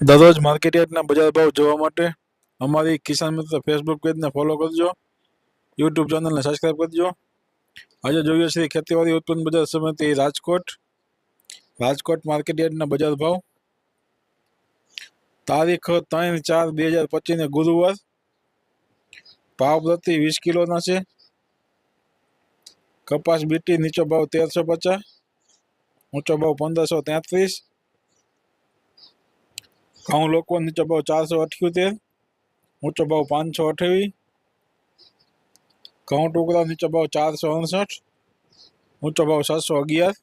દરરોજ માર્કેટયાર્ડના બજાર ભાવ જોવા માટે અમારી કિસાન મિત્ર ફેસબુક પેજને ફોલો કરજો યુટ્યુબ ચેનલને સબસ્ક્રાઈબ કરજો. આજે જોઈએ છીએ ખેતીવાડી ઉત્પન્ન બજાર સમિતિ રાજકોટ. રાજકોટ માર્કેટયાર્ડના બજાર ભાવ. તારીખ ત્રણ ચાર બે હજાર પચીસને ગુરુવાર. ભાવ પ્રતિ વીસ કિલોના છે. કપાસ બીટી નીચો ભાવ તેરસો પચાસ, ઊંચો ભાવ પંદરસો તેત્રીસ ઘઉં લોકો નીચો ભાવ ચારસો અઠ્યોતેર ઊંચો ભાવ પાંચસો અઠાવીસ ઘઉં ટુકડા નીચો ભાવ ચારસો અડસઠ ઊંચો ભાવ સાતસો અગિયાર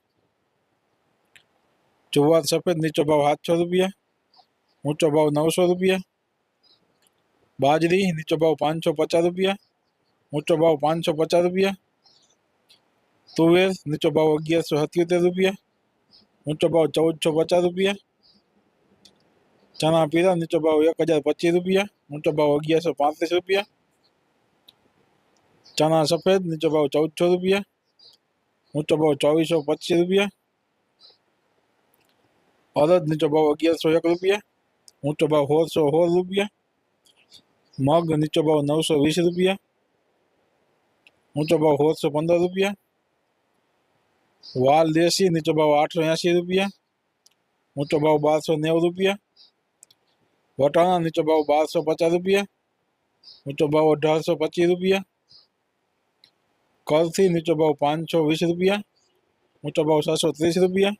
જુવાર સફેદ નીચો ભાવ સાતસો રૂપિયા ઊંચો ભાવ નવસો રૂપિયા બાજરી નીચો ભાવ પાંચસો પચાસ રૂપિયા ઊંચો ભાવ પાંચસો પચાસ રૂપિયા તુવેર નીચો ભાવ અગિયારસો સત્યોતેર રૂપિયા ઊંચો ભાવ ચૌદસો પચાસ રૂપિયા ચણા પીરા નીચો ભાવ એક હજાર પચીસ રૂપિયા ઊંચો ભાવ અગિયારસો પાંત્રીસ રૂપિયા ચણા સફેદ નીચો ભાવ ચૌદસો રૂપિયા ઊંચો ભાવ ચોવીસો પચીસ રૂપિયા અડદ નીચો ભાવ અગિયારસો એક રૂપિયા ઊંચો ભાવ સોળસો સોળ રૂપિયા મગ નીચો ભાવ નવસો વીસ રૂપિયા ઊંચો ભાવ સોળસો પંદર રૂપિયા વાલ દેશી નીચો ભાવ આઠસો એંશી રૂપિયા ઊંચો ભાવ બારસો નેવું રૂપિયા વટાણા નીચો ભાવ બારસો પચાસ રૂપિયા ઊંચો ભાવ અઢારસો પચીસ રૂપિયા કરથી નીચો ભાવ પાંચસો વીસ રૂપિયા ઊંચો ભાવ સાતસો ત્રીસ રૂપિયા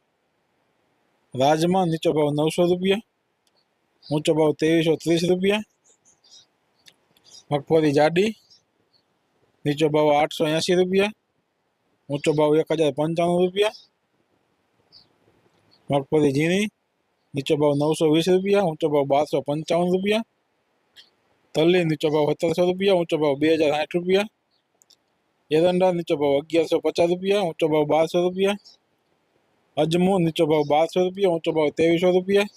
રાજમાં નીચો ભાવ નવસો રૂપિયા ઊંચો ભાવ ત્રેવીસો ત્રીસ રૂપિયા મગફળી જાડી નીચો ભાવ આઠસો એંશી રૂપિયા ઊંચો ભાવ એક હજાર પંચાણું રૂપિયા મગફળી ઝીણી નીચો ભાવ નવસો વીસ રૂપિયા ઊંચો ભાવ બારસો પંચાવન રૂપિયા તલ્લી નીચો ભાવ સત્તરસો રૂપિયા ઊંચો ભાવ બે હજાર સાઠ રૂપિયા એરંડા નીચો ભાવ અગિયારસો પચાસ રૂપિયા ઊંચો ભાવ બારસો રૂપિયા અજમો નીચો ભાવ બારસો રૂપિયા ઊંચો ભાવ ત્રેવીસો રૂપિયા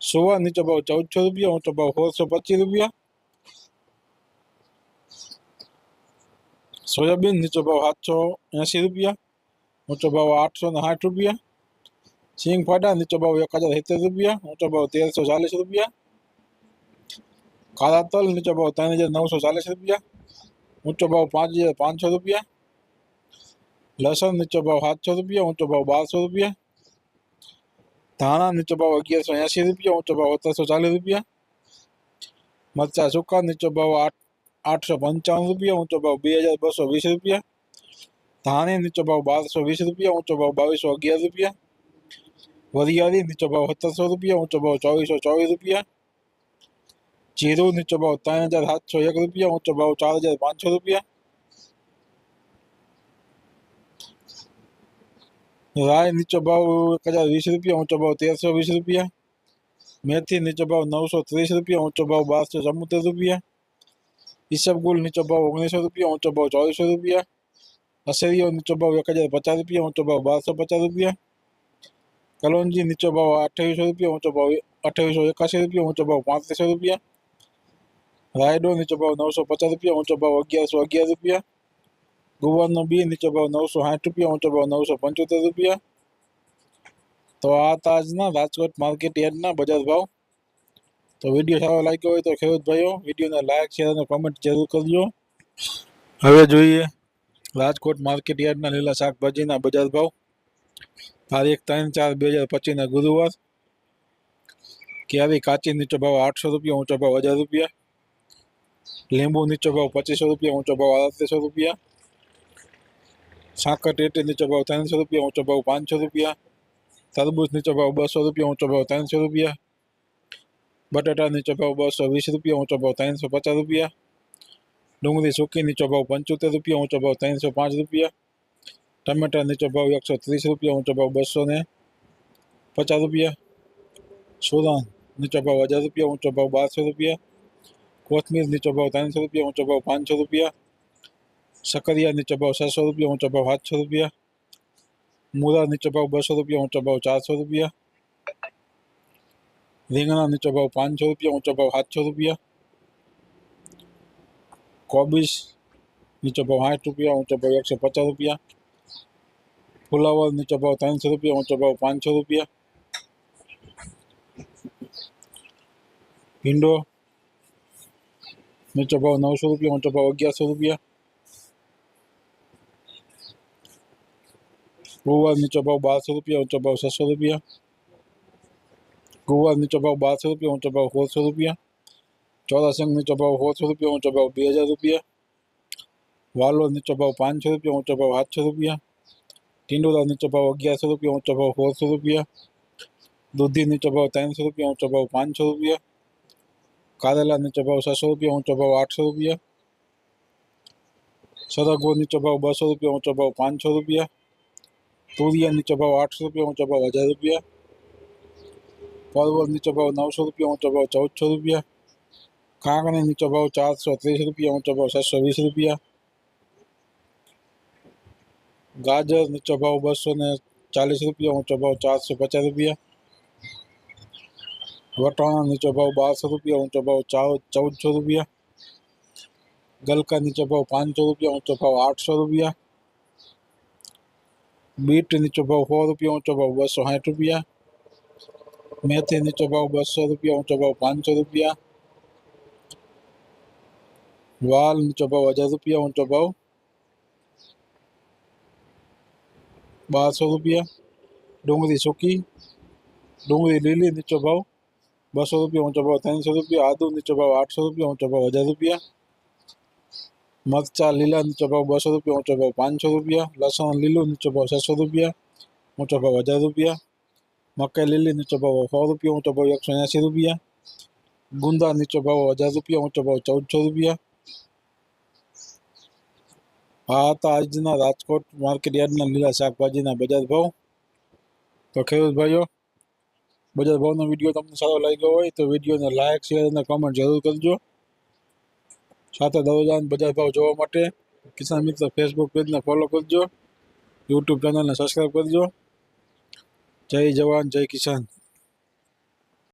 સુવા નીચો ભાવ ચૌદસો રૂપિયા ઊંચો ભાવ સોળસો પચીસ રૂપિયા સોયાબીન નીચો ભાવ સાતસો એંશી રૂપિયા ઊંચો ભાવ આઠસો ને સાઠ રૂપિયા સિંગ ફાટા નીચો ભાવ એક હજાર સિત્તેર રૂપિયા ઊંચો ભાવ તેરસો ચાલીસ રૂપિયા કાળા તલ નીચો ભાવ ત્રણ હજાર નવસો ચાલીસ રૂપિયા ઊંચો ભાવ પાંચ હજાર પાંચસો રૂપિયા લસણ નીચો ભાવ સાતસો રૂપિયા ઊંચો ભાવ બારસો રૂપિયા ધાણા નીચો ભાવ અગિયારસો એંશી રૂપિયા ઊંચો ભાવ સત્તરસો ચાલીસ રૂપિયા મરચા સૂકા નીચો ભાવ આઠ આઠસો પંચાવન રૂપિયા ઊંચો ભાવ બે હજાર બસો વીસ રૂપિયા ધાણી નીચો ભાવ બારસો વીસ રૂપિયા ઊંચો ભાવ બાવીસો અગિયાર રૂપિયા वधिया जी नीचे भाव सत्तर सौ रुपया, ऊँचो भाव चौबीस सौ चौबीस रुपया। ज़ीरो नीचो भाव तीन हज़ार सात सौ एक रुपया, ऊँचो भाव चार हज़ार पाँच सौ रुपया। राय नीचो भाव एक हज़ार बीस रुपया, ऊँचो भाव तेरह सौ बीस रुपया। मेथी नीचो भाव नौ सौ तीस रुपया, ऊँचो भाव बारह सौ चौहत्तर रुपया। ईसबगुल नीचो भाव उन्नीस सौ रुपया, ऊँचो भाव चौबीस सौ रुपया। असरियो नीचो भाव एक हज़ार पचास रुपया, ऊँचो भाव बारह सौ पचास रुपया। કલોંજી નીચો ભાવ અઠ્યાવીસો રૂપિયા, ઊંચો ભાવ અઠ્યાવીસો એકાસી રૂપિયા, ઊંચો ભાવ પાંત્રીસો રૂપિયા. રાયડો નીચો ભાવ નવસો પચાસ રૂપિયા, ઊંચો ભાવ અગિયારસો અગિયાર રૂપિયા. ગુવારનો બી નીચો ભાવ નવસો સાઠ રૂપિયા, ઊંચો ભાવ નવસો પંચોતેર રૂપિયા. તો આ તાજના રાજકોટ માર્કેટ યાર્ડના બજાર ભાવ. તો વીડિયો સારો લાગ્યો હોય તો ખેડૂત ભાઈઓ, વિડીયોને લાઈક, શેર અને કોમેન્ટ જરૂર કરજો. હવે જોઈએ રાજકોટ માર્કેટ યાર્ડના લીલા શાકભાજીના બજાર ભાવ. તારીખ ત્રણ ચાર બે હજાર પચીસના ગુરુવાર કેરી કાચી નીચો ભાવ આઠસો રૂપિયા ઊંચો ભાવ હજાર રૂપિયા લીંબુ નીચો ભાવ પચીસો રૂપિયા ઊંચો ભાવ આડત્રીસો રૂપિયા સાકર ટેટી નીચો ભાવ ત્રણસો રૂપિયા ઊંચો ભાવ પાંચસો રૂપિયા તરબૂચ નીચો ભાવ બસો રૂપિયા ઊંચો ભાવ ત્રણસો રૂપિયા બટાટા નીચો ભાવ બસો વીસ રૂપિયા ઊંચો ભાવ ત્રણસો પચાસ રૂપિયા ડુંગળી સૂકી નીચો ભાવ પંચોતેર રૂપિયા ઊંચો ભાવ ત્રણસો પાંચ રૂપિયા ટમેટા નીચો ભાવ એકસો ત્રીસ રૂપિયા ઊંચો ભાવ બસો ને પચાસ રૂપિયા સુરણ નીચો ભાવ હજાર રૂપિયા ઊંચો ભાવ બારસો રૂપિયા કોથમીર નીચો ભાવ ત્રણસો રૂપિયા ઊંચો ભાવ પાંચસો રૂપિયા સકરિયા નીચો ભાવ છસો રૂપિયા ઊંચો ભાવ સાતસો રૂપિયા મૂળા નીચો ભાવ બસો રૂપિયા ઊંચો ભાવ ચારસો રૂપિયા રીંગણા નીચો ભાવ પાંચસો રૂપિયા ઊંચો ભાવ સાતસો રૂપિયા કોબીસ નીચો ભાવ સાઠ રૂપિયા ઊંચો ભાવ એકસો પચાસ રૂપિયા ફુલાવર નીચો ભાવ ત્રણસો રૂપિયા ઊંચો ભાવ પાંચસો રૂપિયા ભીંડો નીચો ભાવ નવસો રૂપિયા ઊંચો ભાવ અગિયારસો રૂપિયા ગુવાર નીચો ભાવ બારસો રૂપિયા ઊંચો ભાવ છસો રૂપિયા ગુવાર નીચો ભાવ બારસો રૂપિયા ઊંચો ભાવ સોળસો રૂપિયા ચોરાસંગ નીચો ભાવ સોળસો રૂપિયા ઊંચો ભાવ બે હજાર રૂપિયા વાલો નીચો ભાવ પાંચસો રૂપિયા ઊંચો ભાવ સાતસો રૂપિયા टिंडू का ऊंचो भाव अगियारह सौ रुपया ऊँचा भाव सोल सौ रुपया दूधी नीचो भाव तीन सौ रुपया ऊँचा भाव पाँच सौ रुपया कारेला नीचो भाव छह सौ रुपया ऊँचा भाव आठ सौ रुपया सरगो नीचो भाव ब सौ रुपया ऊँचा भाव पाँच सौ रुपया तूरिया नीचो भाव आठ सौ रुपया ऊँचा भाव हज़ार रुपया परवल नीचो भाव नौ सौ रुपया ऊँचा भाव चौदह सौ रुपया कांगड़ी नीचो भाव चार सौ तीस रुपया ऊँचा भाव सात सौ बीस रुपया ગાજર નીચો ભાવ બસો ને ચાલીસ રૂપિયા ઊંચો ભાવ ચારસો પચાસ રૂપિયા વટાણા નીચો ભાવ બારસો રૂપિયા ઊંચો ભાવ ચૌદ ચૌદસો રૂપિયા ગલકા નીચો ભાવ પાંચસો રૂપિયા ઊંચો ભાવ આઠસો રૂપિયા બીટ નીચો ભાવ સો રૂપિયા ઊંચો ભાવ બસો સાઠ રૂપિયા મેથી નીચો ભાવ બસો રૂપિયા ઊંચો ભાવ પાંચસો રૂપિયા વાલ નીચો ભાવ હજાર રૂપિયા ઊંચો ભાવ બારસો રૂપિયા ડુંગળી સૂકી ડુંગળી લીલી નીચો ભાવ બસો રૂપિયા ઊંચો ભાવ ત્રણસો રૂપિયા આદુ નીચો ભાવ આઠસો રૂપિયા ઊંચો ભાવ હજાર રૂપિયા મરચા લીલા નીચો ભાવ બસો રૂપિયા ઊંચો ભાવ પાંચસો રૂપિયા લસણ લીલું નીચો ભાવ છસો રૂપિયા ઊંચો ભાવ હજાર રૂપિયા મકાઈ લીલી નીચો ભાવ સો રૂપિયા ઊંચો ભાવ એકસો એંસી રૂપિયા ગુંદા નીચો ભાવ હજાર રૂપિયા ઊંચો ભાવ ચૌદસો રૂપિયા આ હતા આજના રાજકોટ માર્કેટ યાર્ડના લીલા શાકભાજીના બજાર ભાવ. તો ખેડૂત ભાઈઓ બજાર ભાવનો વીડિયો તમને સારો લાગ્યો હોય તો વિડીયોને લાઇક શેર અને કમેન્ટ જરૂર કરજો. સાથે દરરોજ બજાર ભાવ જોવા માટે કિસાન મિત્ર ફેસબુક પેજને ફોલો કરજો. યુટ્યુબ ચેનલને સબસ્ક્રાઈબ કરજો. જય જવાન, જય કિસાન.